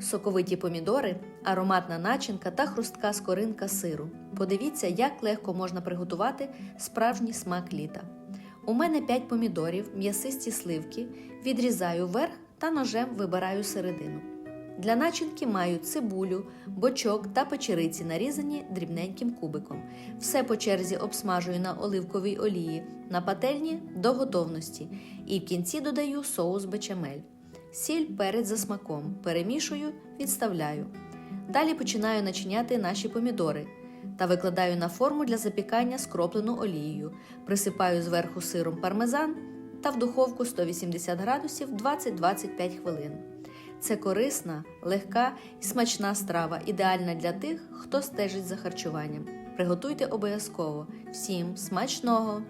Соковиті помідори, ароматна начинка та хрустка скоринка сиру. Подивіться, як легко можна приготувати справжній смак літа. У мене 5 помідорів, м'ясисті сливки, відрізаю верх та ножем вибираю середину. Для начинки маю цибулю, бочок та печериці, нарізані дрібненьким кубиком. Все по черзі обсмажую на оливковій олії на пательні до готовності і в кінці додаю соус бечамель. Сіль, перець за смаком, перемішую, відставляю. Далі починаю начиняти наші помідори та викладаю на форму для запікання скроплену олією, присипаю зверху сиром пармезан та в духовку 180 градусів 20-25 хвилин. Це корисна, легка і смачна страва, ідеальна для тих, хто стежить за харчуванням. Приготуйте обов'язково. Всім смачного!